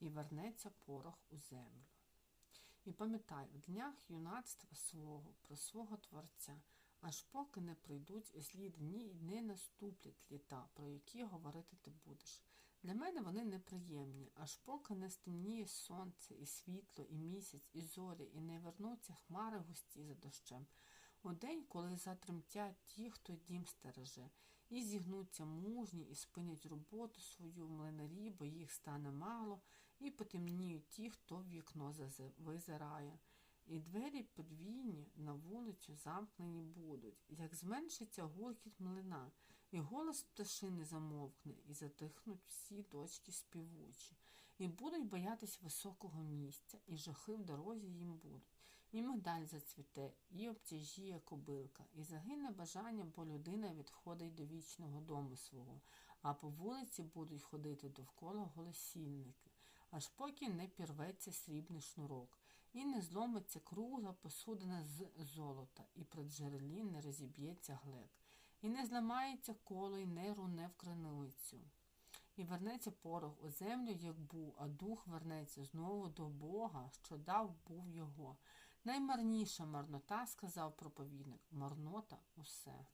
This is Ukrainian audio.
і вернеться порох у землю. І пам'ятай в днях юнацтва свого про свого Творця, аж поки не прийдуть злі дні і не наступлять літа, про які говорити ти будеш. Для мене вони неприємні, аж поки не стемніє сонце, і світло, і місяць, і зорі, і не вернуться хмари густі за дощем. У день, коли затремтять ті, хто дім стереже, і зігнуться мужні, і спинять роботу свою в млинарі, бо їх стане мало, і потемніють ті, хто в вікно визирає. І двері подвійні на вулицю замкнені будуть, як зменшиться гуркіт млина, і голос пташини замовкне, і затихнуть всі дочки співучі, і будуть боятись високого місця, і жахи в дорозі їм будуть. І мигдаль зацвіте, і обтяжіє кобилка, і загине бажання, бо людина відходить до вічного дому свого, а по вулиці будуть ходити довкола голосільники, аж поки не пірветься срібний шнурок, і не зломиться кругла посудина з золота, і при джерелі не розіб'ється глек, і не зламається коло, і не руне в криницю. І вернеться порох у землю, як був, а дух вернеться знову до Бога, що дав був його. Наймарніша марнота, сказав проповідник, марнота усе.